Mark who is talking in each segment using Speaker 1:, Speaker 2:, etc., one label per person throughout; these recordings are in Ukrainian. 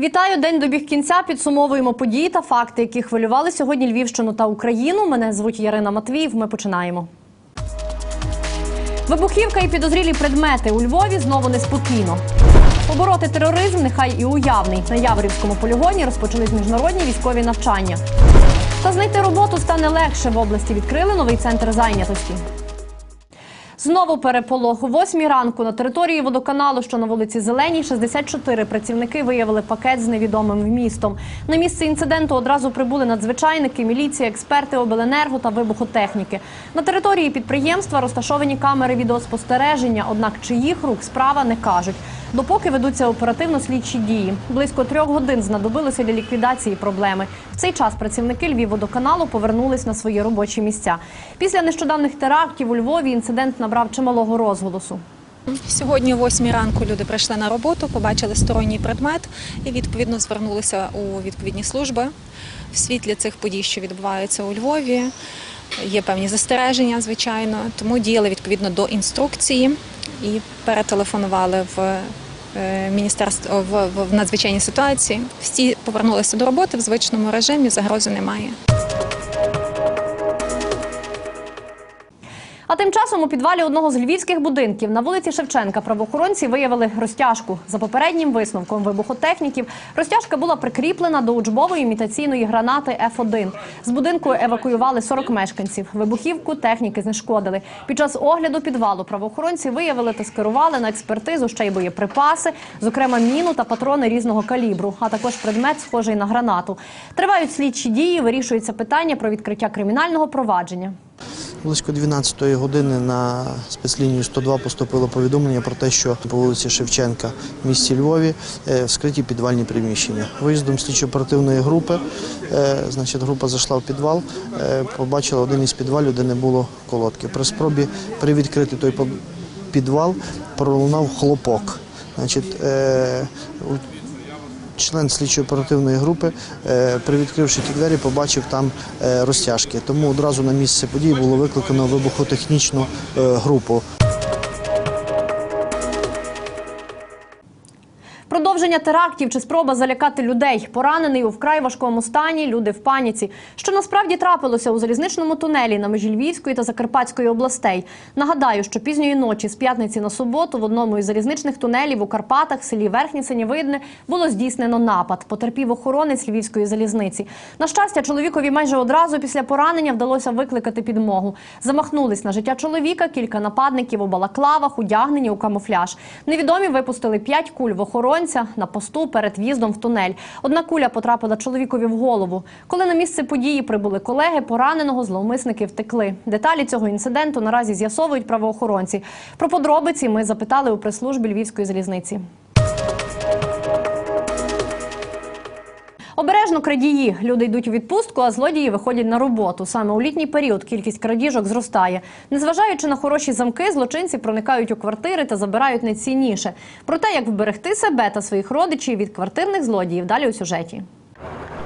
Speaker 1: Вітаю! День добіг кінця. Підсумовуємо події та факти, які хвилювали сьогодні Львівщину та Україну. Мене звуть Ярина Матвіїв. Ми починаємо. Вибухівка і підозрілі предмети у Львові знову неспокійно. Побороти тероризм нехай і уявний. На Яворівському полігоні розпочались міжнародні військові навчання. Та знайти роботу стане легше. В області відкрили новий центр зайнятості. Знову переполох. О восьмій ранку на території водоканалу, що на вулиці Зеленій, 64 працівники виявили пакет з невідомим вмістом. На місце інциденту одразу прибули надзвичайники, міліція, експерти обленерго та вибухотехніки. На території підприємства розташовані камери відеоспостереження, однак чиїх рук справа не кажуть. Допоки ведуться оперативно-слідчі дії. Близько трьох годин знадобилося для ліквідації проблеми. В цей час працівники Львівводоканалу повернулись на свої робочі місця. Після нещодавних терактів у Львові інцидент набрав чималого розголосу.
Speaker 2: Сьогодні, о 8 ранку, люди прийшли на роботу, побачили сторонній предмет і відповідно звернулися у відповідні служби. В світлі цих подій, що відбуваються у Львові, є певні застереження, звичайно, тому діяли відповідно до інструкції і перетелефонували в. е, Міністерство в, в, в надзвичайній ситуації всі повернулися до роботи в звичному режимі. Загрози немає.
Speaker 1: А тим часом у підвалі одного з львівських будинків на вулиці Шевченка правоохоронці виявили розтяжку. За попереднім висновком вибухотехніків розтяжка була прикріплена до учбової імітаційної гранати Ф1. З будинку евакуювали 40 мешканців. Вибухівку техніки знешкодили. Під час огляду підвалу правоохоронці виявили та скерували на експертизу ще й боєприпаси, зокрема міну та патрони різного калібру, а також предмет, схожий на гранату. Тривають слідчі дії, вирішується питання про відкриття кримінального провадження.
Speaker 3: Близько 12-ї години на спецлінію 102 поступило повідомлення про те, що по вулиці Шевченка в місті Львові е, вскриті підвальні приміщення. Виїздом слідчо-оперативної групи, е, значить, група зайшла в підвал, е, побачила один із підвалів, де не було колодки. При спробі привідкрити той підвал пролунав хлопок. Значить, Член слідчо-оперативної групи, е, привідкривши ті двері, побачив там е, розтяжки. Тому одразу на місце події було викликано вибухотехнічну е, групу.
Speaker 1: Продовження терактів чи спроба залякати людей. Поранений у вкрай важкому стані, люди в паніці. Що насправді трапилося у залізничному тунелі на межі Львівської та Закарпатської областей. Нагадаю, що пізньої ночі з п'ятниці на суботу в одному із залізничних тунелів у Карпатах, селі Верхнє Синєвидне, було здійснено напад. Потерпів охоронець Львівської залізниці. На щастя, чоловікові майже одразу після поранення вдалося викликати підмогу. Замахнулись на життя чоловіка кілька нападників у балаклавах, одягнені у камуфляж. Невідомі випустили п'ять куль в охоронця на посту перед в'їздом в тунель. Одна куля потрапила чоловікові в голову. Коли на місце події прибули колеги, пораненого зловмисники втекли. Деталі цього інциденту наразі з'ясовують правоохоронці. Про подробиці ми запитали у прес-службі Львівської залізниці. Обережно крадії. Люди йдуть у відпустку, а злодії виходять на роботу. Саме у літній період кількість крадіжок зростає. Незважаючи на хороші замки, злочинці проникають у квартири та забирають найцінніше. Про те, як вберегти себе та своїх родичів від квартирних злодіїв, далі у сюжеті.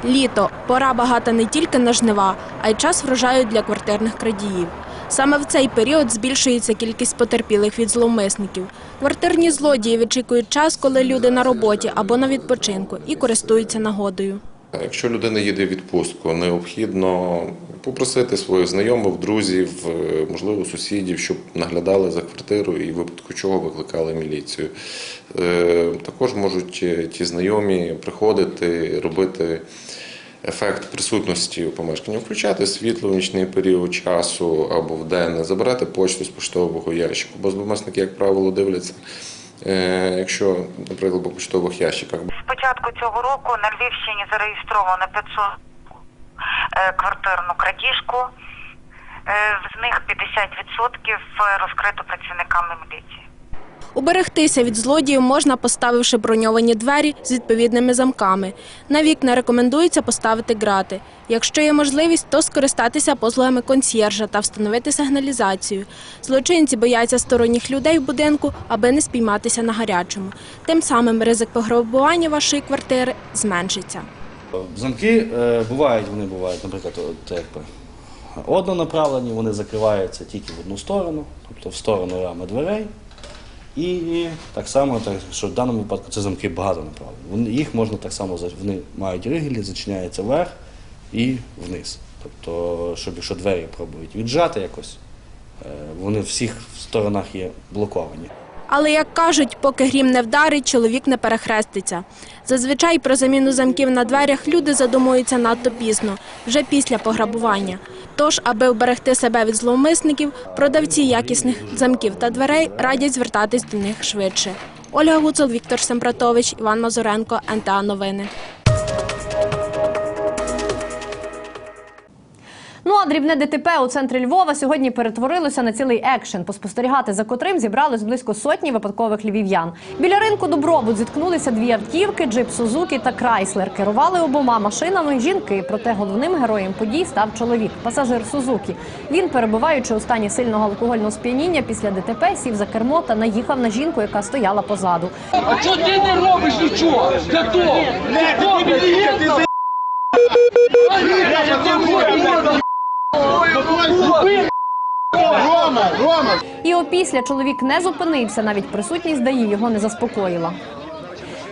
Speaker 4: Літо пора багата не тільки на жнива, а й час врожаю для квартирних крадіїв. Саме в цей період збільшується кількість потерпілих від зловмисників. Квартирні злодії вичікують час, коли люди на роботі або на відпочинку, і користуються нагодою.
Speaker 5: Якщо людина їде в відпустку, необхідно попросити своїх знайомих, друзів, е, можливо, сусідів, щоб наглядали за квартирою і випадку чого викликали міліцію. Е, Також можуть е, ті знайомі приходити, робити ефект присутності у помешканні, включати світло в нічний період часу або в день, забирати почту з поштового ящику, бо зловмисники, як правило, дивляться. Е, Якщо, наприклад, по поштових ящиках
Speaker 6: З початку цього року на Львівщині зареєстровано 500 е, квартирну крадіжку. Е, З них 50% розкрито працівниками міліції.
Speaker 4: Уберегтися від злодіїв можна, поставивши броньовані двері з відповідними замками. На вікна рекомендується поставити грати. Якщо є можливість, то скористатися послугами консьєржа та встановити сигналізацію. Злочинці бояться сторонніх людей в будинку, аби не спійматися на гарячому. Тим самим ризик пограбування вашої квартири зменшиться.
Speaker 7: Замки е, бувають, вони бувають, наприклад, якби, однонаправлені, вони закриваються тільки в одну сторону, тобто в сторону рами дверей. І так само, так, що в даному випадку це замки багатонаправлені. Вони- Їх можна так само, вони мають ригелі, зачиняється вверх і вниз. Тобто, щоб якщо двері пробують віджати якось, е, вони в всіх сторонах є блоковані.
Speaker 8: Але, як кажуть, поки грім не вдарить, чоловік не перехреститься. Зазвичай про заміну замків на дверях люди задумуються надто пізно, вже після пограбування. Тож, аби вберегти себе від зловмисників, продавці якісних замків та дверей радять звертатись до них швидше. Ольга Гуцул, Віктор Сембратович, Іван Мазуренко, НТА Новини.
Speaker 1: Ну а дрібне ДТП у центрі Львова сьогодні перетворилося на цілий екшен, поспостерігати за котрим зібралось близько сотні випадкових львів'ян. Біля ринку Добробут зіткнулися дві автівки: джип Сузуки та Крайслер. Керували обома машинами жінки. Проте головним героєм подій став чоловік, пасажир Сузуки. Він, перебуваючи у стані сильного алкогольного сп'яніння, після ДТП сів за кермо та наїхав на жінку, яка стояла позаду.
Speaker 9: А чого ти не робиш нічого? Для того! Не, ти мені їздив!
Speaker 1: І опісля чоловік не зупинився, навіть присутність ДАІ його не заспокоїла.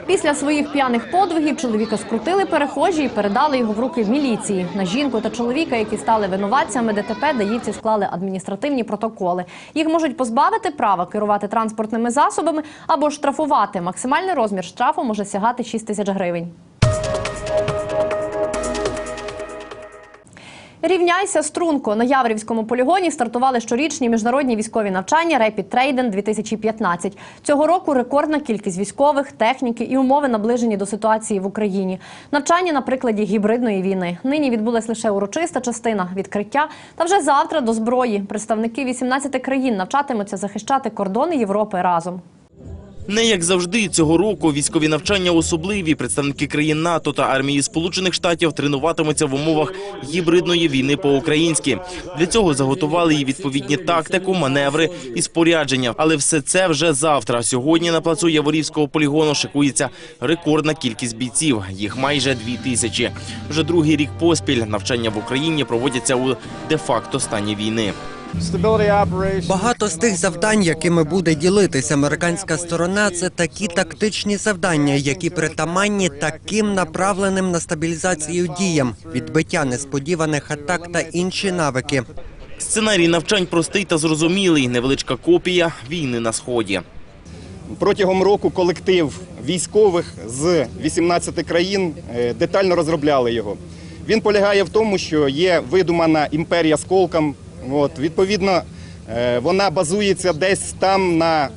Speaker 1: Після своїх п'яних подвигів чоловіка скрутили перехожі і передали його в руки в міліції. На жінку та чоловіка, які стали винуватцями ДТП, даївці склали адміністративні протоколи. Їх можуть позбавити права керувати транспортними засобами або штрафувати. Максимальний розмір штрафу може сягати 6 тисяч гривень. Рівняйся струнко на Яврівському полігоні стартували щорічні міжнародні військові навчання Rapid Training 2015. Цього року рекордна кількість військових, техніки і умови наближені до ситуації в Україні. Навчання на прикладі гібридної війни. Нині відбулась лише урочиста частина відкриття. Та вже завтра до зброї представники 18 країн навчатимуться захищати кордони Європи разом.
Speaker 10: Не як завжди цього року військові навчання особливі. Представники країн НАТО та армії Сполучених Штатів тренуватимуться в умовах гібридної війни по-українськи. Для цього заготували і відповідні тактику, маневри і спорядження. Але все це вже завтра. Сьогодні на плацу Яворівського полігону шикується рекордна кількість бійців. Їх майже дві тисячі. Вже другий рік поспіль навчання в Україні проводяться у де-факто стані війни.
Speaker 11: Багато з тих завдань, якими буде ділитися американська сторона, це такі тактичні завдання, які притаманні таким направленим на стабілізацію діям, відбиття несподіваних атак та інші навики.
Speaker 10: Сценарій навчань простий та зрозумілий. Невеличка копія війни на сході.
Speaker 12: Протягом року колектив військових з 18 країн е, детально розробляли його. Він полягає в тому, що є видумана імперія з колком. От, відповідно, е, вона базується десь там на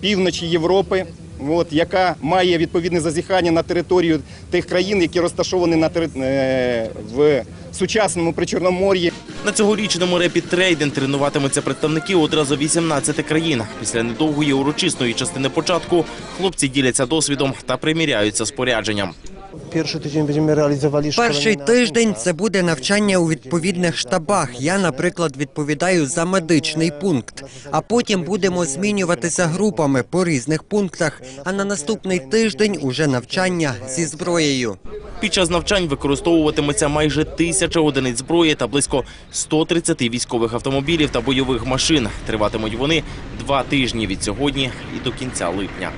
Speaker 12: півночі Європи, от, яка має відповідне зазіхання на територію тих країн, які розташовані на тери- е, в сучасному Причорномор'ї.
Speaker 10: На цьогорічному Training тренуватимуться представники одразу 18 країн. Після недовгої урочисної частини початку хлопці діляться досвідом та приміряються спорядженням.
Speaker 13: Перший тиждень будемо реалізувати
Speaker 11: Перший тиждень це буде навчання у відповідних штабах. Я, наприклад, відповідаю за медичний пункт. А потім будемо змінюватися групами по різних пунктах. А на наступний тиждень уже навчання зі зброєю.
Speaker 10: Під час навчань використовуватиметься майже тисяча одиниць зброї та близько 130 військових автомобілів та бойових машин. Триватимуть вони два тижні від сьогодні і до кінця липня.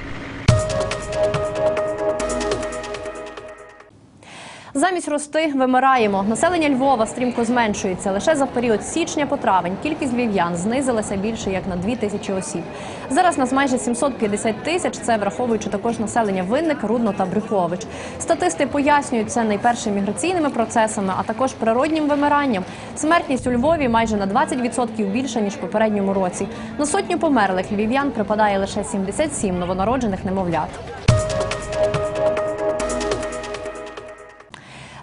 Speaker 1: Замість рости вимираємо. Населення Львова стрімко зменшується. Лише за період січня по травень кількість львів'ян знизилася більше як на 2 тисячі осіб. Зараз нас майже 750 тисяч. Це враховуючи також населення Винник, Рудно та Брюхович. Статисти пояснюють це найперше міграційними процесами, а також природнім вимиранням. Смертність у Львові майже на 20% більша ніж в попередньому році. На сотню померлих львів'ян припадає лише 77 новонароджених немовлят.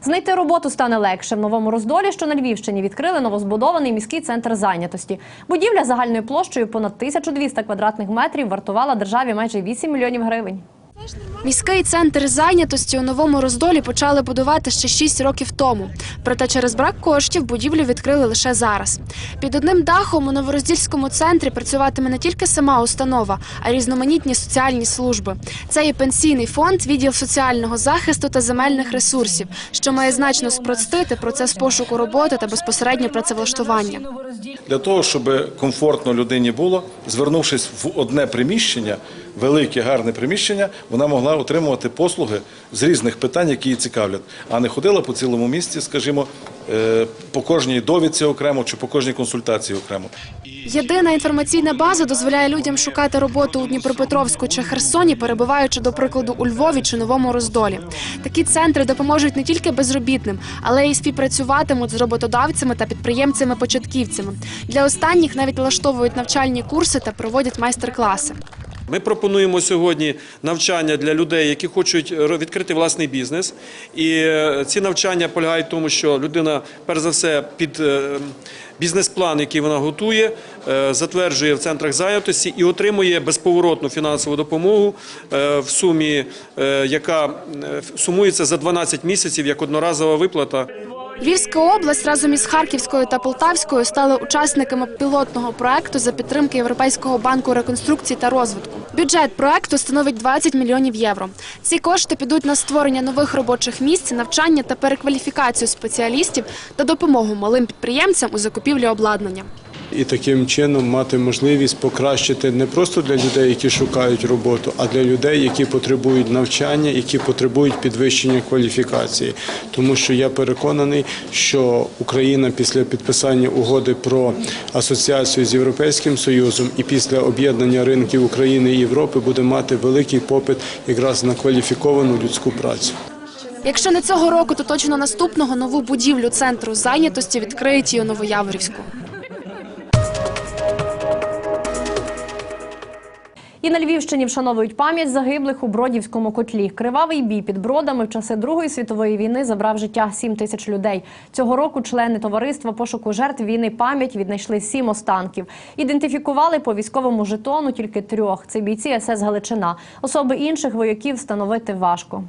Speaker 1: Знайти роботу стане легше. В новому роздолі, що на Львівщині, відкрили новозбудований міський центр зайнятості. Будівля загальною площею понад 1200 квадратних метрів вартувала державі майже 8 мільйонів гривень.
Speaker 4: Міський центр зайнятості у новому роздолі почали будувати ще 6 років тому. Проте через брак коштів будівлю відкрили лише зараз. Під одним дахом у новороздільському центрі працюватиме не тільки сама установа, а й різноманітні соціальні служби. Це і пенсійний фонд, відділ соціального захисту та земельних ресурсів, що має значно спростити процес пошуку роботи та безпосередньо працевлаштування.
Speaker 14: Для того, щоб комфортно людині було, звернувшись в одне приміщення, велике гарне приміщення, вона могла отримувати послуги з різних питань, які її цікавлять, а не ходила по цілому місті, скажімо, е, по кожній довідці окремо чи по кожній консультації окремо.
Speaker 4: Єдина інформаційна база дозволяє людям шукати роботу у Дніпропетровську чи Херсоні, перебуваючи до прикладу у Львові чи Новому Роздолі. Такі центри допоможуть не тільки безробітним, але й співпрацюватимуть з роботодавцями та підприємцями-початківцями. Для останніх навіть влаштовують навчальні курси та проводять майстер-класи.
Speaker 15: Ми пропонуємо сьогодні навчання для людей, які хочуть відкрити власний бізнес. І е, ці навчання полягають в тому, що людина, перш за все, під е, бізнес-план, який вона готує, е, затверджує в центрах зайнятості і отримує безповоротну фінансову допомогу в сумі, яка сумується за 12 місяців як одноразова виплата.
Speaker 4: Львівська область разом із Харківською та Полтавською стали учасниками пілотного проекту за підтримки Європейського банку реконструкції та розвитку. Бюджет проекту становить 20 мільйонів євро. Ці кошти підуть на створення нових робочих місць, навчання та перекваліфікацію спеціалістів та допомогу малим підприємцям у закупівлі обладнання.
Speaker 16: І таким чином мати можливість покращити не просто для людей, які шукають роботу, а для людей, які потребують навчання, які потребують підвищення кваліфікації. Тому що я переконаний, що Україна після підписання угоди про асоціацію з Європейським Союзом і після об'єднання ринків України і Європи буде мати великий попит якраз на кваліфіковану людську працю.
Speaker 4: Якщо не цього року, то точно наступного нову будівлю центру зайнятості відкриють і у Новояворівську.
Speaker 1: І на Львівщині вшановують пам'ять загиблих у Бродівському котлі. Кривавий бій під бродами в часи Другої світової війни забрав життя 7 тисяч людей. Цього року члени товариства пошуку жертв війни пам'ять віднайшли сім останків. Ідентифікували по військовому жетону тільки трьох. Це бійці СС Галичина. Особи інших вояків встановити важко.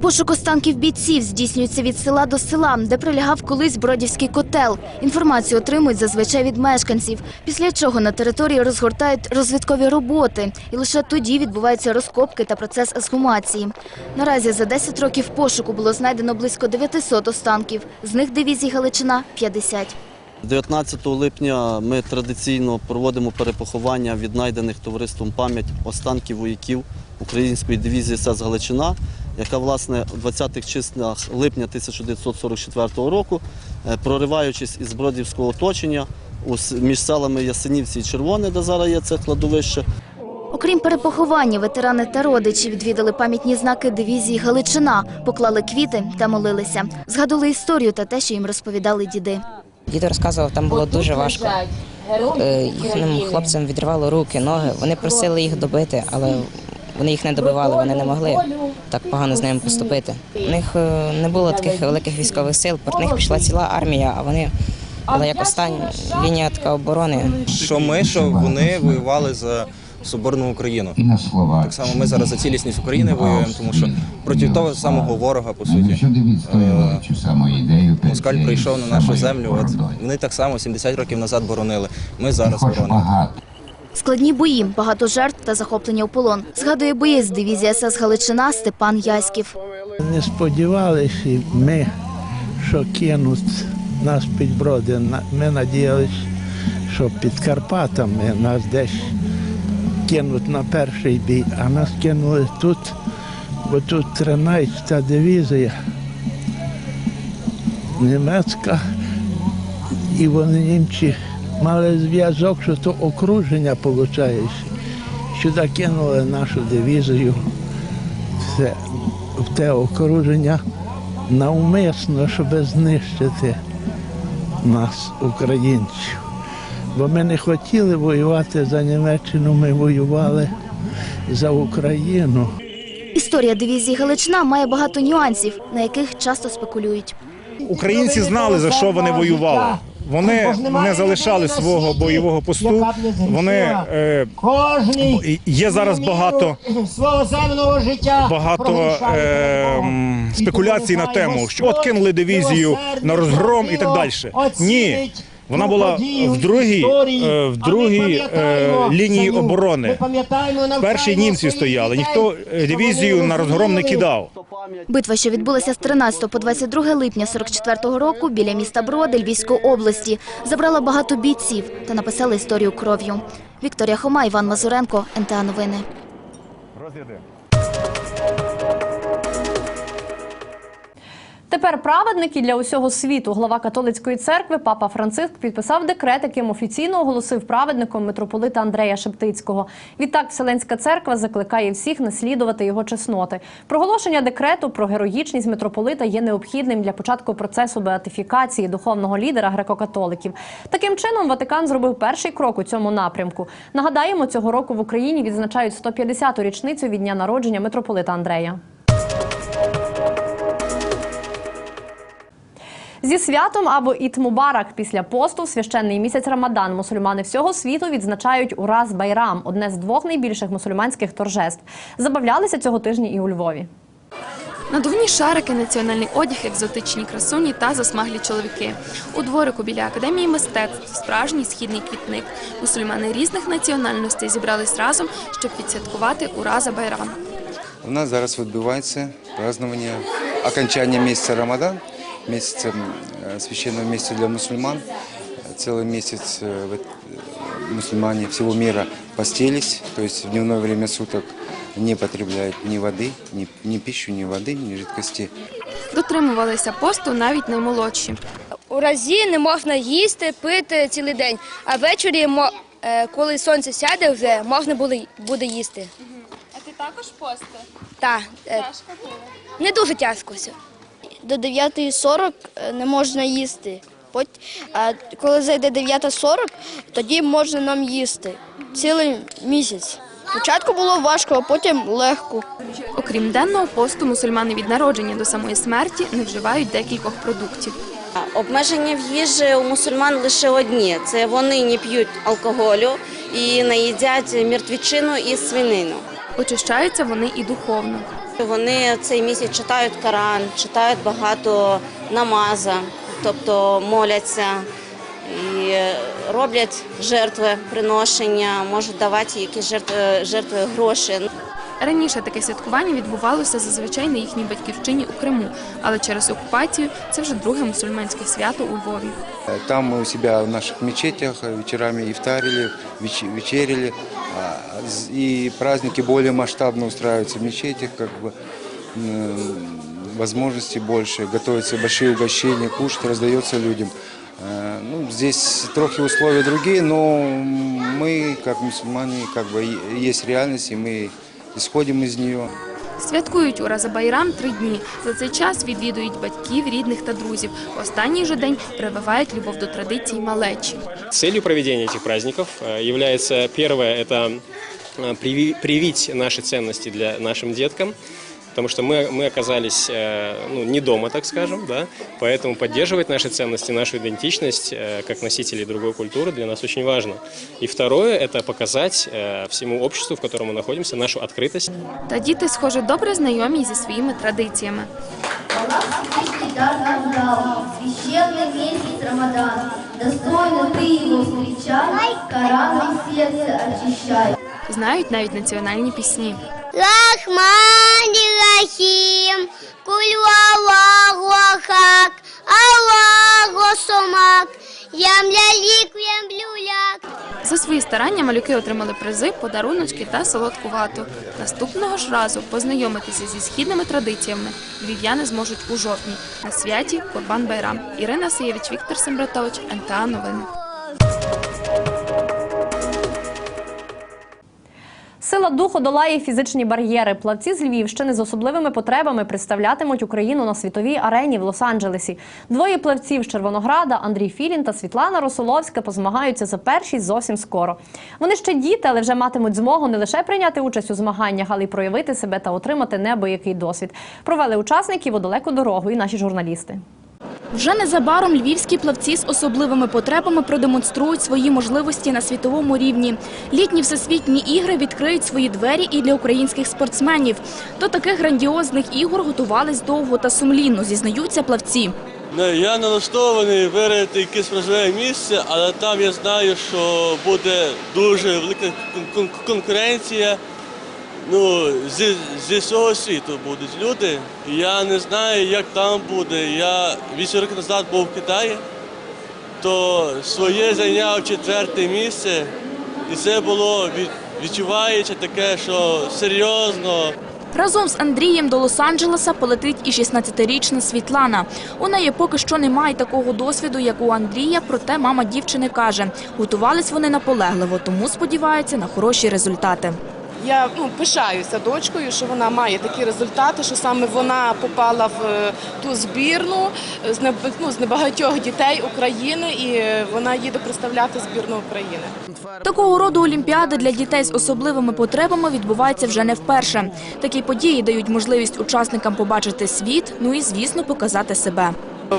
Speaker 11: Пошук останків бійців здійснюється від села до села, де прилягав колись Бродівський котел. Інформацію отримують зазвичай від мешканців, після чого на території розгортають розвідкові роботи. І лише тоді відбуваються розкопки та процес ексгумації. Наразі за 10 років пошуку було знайдено близько 900 останків. З них дивізій Галичина – 50.
Speaker 17: 19 липня ми традиційно проводимо перепоховання віднайдених товариством пам'ять останків вояків української дивізії СС Галичина, яка власне у 20-х числах липня 1944 року, е, прориваючись із Бродівського оточення між селами Ясенівці і Червоне, де зараз є це кладовище,
Speaker 11: Окрім перепоховання, ветерани та родичі відвідали пам'ятні знаки дивізії Галичина, поклали квіти та молилися. Згадували історію та те, що їм розповідали діди.
Speaker 18: Дід розказував, там було дуже важко. Е, Їхнім хлопцям відривало руки, ноги. Вони просили їх добити, але вони їх не добивали, вони не могли так погано з ними поступити. У них е, не було таких великих військових сил, проти них пішла ціла армія, а вони була як остання лінія така оборони.
Speaker 19: Що ми, що вони воювали за соборну Україну. Так само ми зараз за цілісність України воюємо, тому що проти того самого ворога, по суті. Е, Москаль прийшов на нашу землю. От вони так само 70 років назад боронили. Ми зараз боронимо.
Speaker 11: Складні бої, багато жертв та захоплення у полон. Згадує боєць дивізії СС Галичина Степан Яськів.
Speaker 20: Не сподівалися ми, що кинуть нас під броди. Ми надіялися, що під Карпатами нас десь кинуть на перший бій, а нас кинули тут, бо тут 13-та дивізія німецька, і вони німці мали зв'язок, що то окруження виходить. Сюди кинули нашу дивізію це, в те окруження навмисно, щоб знищити нас, українців. Бо ми не хотіли воювати за Німеччину, ми воювали за Україну.
Speaker 11: Історія дивізії Галичина має багато нюансів, на яких часто спекулюють.
Speaker 21: Українці знали, за що вони воювали. Вони не залишали свого бойового посту. Вони е, є зараз багато
Speaker 22: свого земного життя
Speaker 21: багато е, спекуляцій на тему, що от кинули дивізію на розгром і так далі. Ні. Вона була в другій, е, в другій е, лінії оборони. Перші німці стояли. Ніхто е, дивізію на розгром не кидав.
Speaker 11: Битва, що відбулася з 13 по 22 липня 44-го року біля міста Броди Львівської області, забрала багато бійців та написала історію кров'ю. Вікторія Хома, Іван Мазуренко, НТА Новини.
Speaker 1: Тепер праведники для усього світу. Глава католицької церкви Папа Франциск підписав декрет, яким офіційно оголосив праведником митрополита Андрея Шептицького. Відтак Вселенська церква закликає всіх наслідувати його чесноти. Проголошення декрету про героїчність митрополита є необхідним для початку процесу беатифікації духовного лідера греко-католиків. Таким чином, Ватикан зробив перший крок у цьому напрямку. Нагадаємо, цього року в Україні відзначають 150-ту річницю від дня народження митрополита Андрея. Зі святом або Іт Мубарак після посту в священний місяць Рамадан мусульмани всього світу відзначають Ураз Байрам, одне з двох найбільших мусульманських торжеств. Забавлялися цього тижня і у Львові.
Speaker 23: Надувні шарики, національний одяг, екзотичні красуні та засмаглі чоловіки. У дворику біля академії мистецтв справжній східний квітник. Мусульмани різних національностей зібрались разом, щоб відсвяткувати Ураза Байрам.
Speaker 24: У нас зараз відбувається празднование окончания месяца Рамадан, месяца э, священного месяца для мусульман. Целый месяц э, вот, э, мусульмане всего мира постились, то есть в дневное время суток не потребляют ни воды, ни, ни пищу, ни воды, ни жидкости.
Speaker 23: Дотримувалися посту навіть наймолодші.
Speaker 25: У разі не можна їсти, пити цілий день, а ввечері, мо- е, коли сонце сяде, вже можна буде, буде їсти.
Speaker 23: А ти також пости?
Speaker 25: Так, е, не дуже тяжко все.
Speaker 26: До 9.40 не можна їсти. А коли зайде 9.40, тоді можна нам їсти цілий місяць. Спочатку було важко, а потім легко.
Speaker 23: Окрім денного посту, мусульмани від народження до самої смерті не вживають декількох продуктів.
Speaker 27: Обмеження в їжі у мусульман лише одні: це вони не п'ють алкоголю і не їдять мертвічину і свинину.
Speaker 23: Очищаються вони і духовно.
Speaker 27: Вони цей місяць читають Коран, читають багато намаза, тобто моляться і роблять жертви приношення, можуть давати якісь жертви, жертви гроші.
Speaker 23: Раніше таке святкування відбувалося зазвичай на їхній батьківщині у Криму, але через окупацію це вже друге мусульманське свято у Львові.
Speaker 24: Э, Там мы у себя в наших мечетях э, вечерами ифтарили, А, И праздники более масштабно устраиваются в мечетях, как бы м, возможностей больше, готовятся большие угощения, кушать раздается людям. Э, Ну, здесь трохи условия другие, но мы, как мусульмане, как бы есть реальность, и мы исходим из нее.
Speaker 23: Святкують Ураза Байрам три дні. За цей час відвідують батьків, рідних та друзів. В останній же день прививають любов до традицій малечі.
Speaker 28: Целью проведения этих праздников э, является первое – это э, приви- привить наши ценности для нашим деткам, потому что мы, мы оказались э, ну, не дома, так скажем, да, поэтому поддерживать наши ценности, нашу идентичность э, как носителей другой культуры для нас очень важно. И второе – это показать э, всему обществу, в котором мы находимся, нашу открытость.
Speaker 23: Та діти, схоже, добре знайомі зі своїми традиціями.
Speaker 29: Священный месяц Рамадан, достойно ты его встречай, Кораном сердце очищай.
Speaker 23: Знають навіть національні пісні.
Speaker 29: Рахмани Рахим, Куль Аллаху Ахак, Аллаху Сомак, Ямлялик, Ямблюляк.
Speaker 23: За свої старання малюки отримали призи, подаруночки та солодку вату. Наступного ж разу познайомитися зі східними традиціями львів'яни зможуть у жовтні на святі Курбан Байрам. Ірина Сиєвич, Віктор Сембратович, НТА Новини.
Speaker 1: Сила духу долає фізичні бар'єри. Плавці з Львівщини з особливими потребами представлятимуть Україну на світовій арені в Лос-Анджелесі. Двоє плавців з Червонограда Андрій Філін та Світлана Росоловська позмагаються за першість зовсім скоро. Вони ще діти, але вже матимуть змогу не лише прийняти участь у змаганнях, але й проявити себе та отримати неабиякий досвід. Провели учасників у далеку дорогу і наші журналісти.
Speaker 30: Вже незабаром львівські плавці з особливими потребами продемонструють свої можливості на світовому рівні. Літні всесвітні ігри відкриють свої двері і для українських спортсменів. До таких грандіозних ігор готувались довго та сумлінно, зізнаються плавці.
Speaker 31: Я налаштований виграти якесь важливе місце, але там я знаю, що буде дуже велика кон- кон- конкуренція. Ну, зі, зі всього світу будуть люди. Я не знаю, як там буде. Я 8 років назад був в Китаї, то своє зайняв четверте місце, і це було від, відчувається таке, що серйозно.
Speaker 30: Разом з Андрієм до Лос-Анджелеса полетить і 16-річна Світлана. У неї поки що немає такого досвіду, як у Андрія, проте мама дівчини каже, готувались вони наполегливо, тому сподіваються на хороші результати.
Speaker 32: Я ну, пишаюся дочкою, що вона має такі результати, що саме вона попала в е, ту збірну з не- ну, з небагатьох дітей України, і е, вона їде представляти збірну України.
Speaker 30: Такого роду олімпіади для дітей з особливими потребами відбуваються вже не вперше. Такі події дають можливість учасникам побачити світ, ну і звісно показати себе.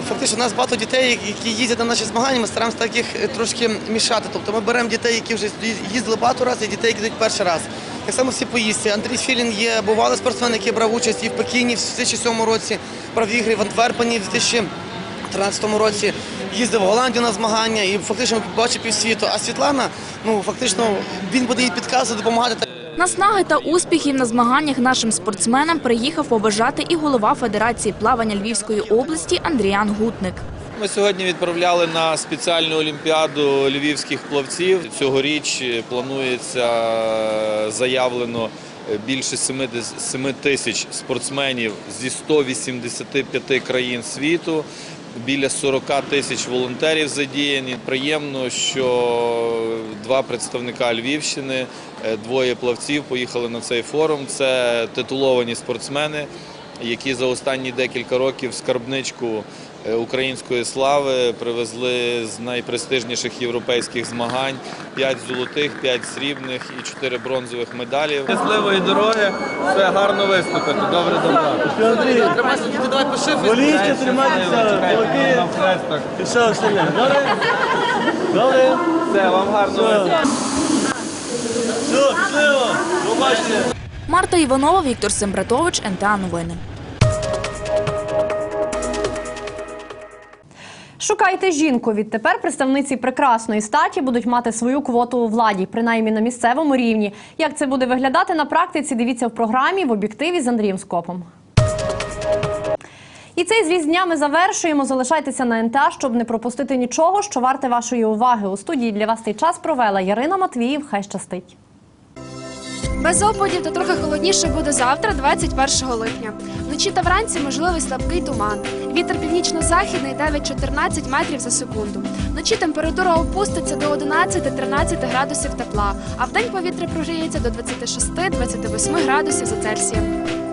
Speaker 33: Фактично, у нас багато дітей, які їздять на наші змагання, ми стараємося так їх е, трошки мішати. Тобто ми беремо дітей, які вже їздили багато разів, і дітей, які йдуть перший раз. Так само всі поїздці. Андрій Філін є бувалий спортсмен, який брав участь і в Пекіні в 2007 році, брав ігри в Антверпені в 2013 році, їздив в Голландію на змагання і фактично побачив півсвіту. А Світлана, ну фактично, він буде їй підказувати, допомагати.
Speaker 30: Наснаги та успіхів на змаганнях нашим спортсменам приїхав побажати і голова Федерації плавання Львівської області Андріан Гутник.
Speaker 34: Ми сьогодні відправляли на спеціальну олімпіаду львівських плавців. Цьогоріч планується заявлено більше 7 тисяч спортсменів зі 185 країн світу. Біля 40 тисяч волонтерів задіяні. Приємно, що два представника Львівщини, е, двоє плавців поїхали на цей форум. Це титуловані спортсмени, які за останні декілька років скарбничку української слави привезли з найпрестижніших європейських змагань: 5 золотих, 5 срібних і 4 бронзових медалів. Щасливої дороги, все гарно виступити. Добре добра.
Speaker 33: Андрій, давай пиши.
Speaker 34: Воліться, тримайтеся. І все остальне. Добре? Добре. Все, вам гарно.
Speaker 33: Все, щасливо. Побачення.
Speaker 30: Марта Іванова, Віктор Сембратович, НТА Новини.
Speaker 1: Шукайте жінку. Відтепер представниці прекрасної статі будуть мати свою квоту у владі, принаймні на місцевому рівні. Як це буде виглядати на практиці? Дивіться в програмі в об'єктиві з Андрієм Скопом. І цей зріз дня ми завершуємо. Залишайтеся на НТА, щоб не пропустити нічого, що варте вашої уваги. У студії для вас цей час провела Ярина Матвіїв. Хай щастить.
Speaker 23: Без опадів та трохи холодніше буде завтра, 21 липня. Вночі та вранці можливий слабкий туман. Вітер північно-західний 9-14 метрів за секунду. Вночі температура опуститься до 11-13 градусів тепла, а вдень повітря прогріється до 26-28 градусів за Цельсієм.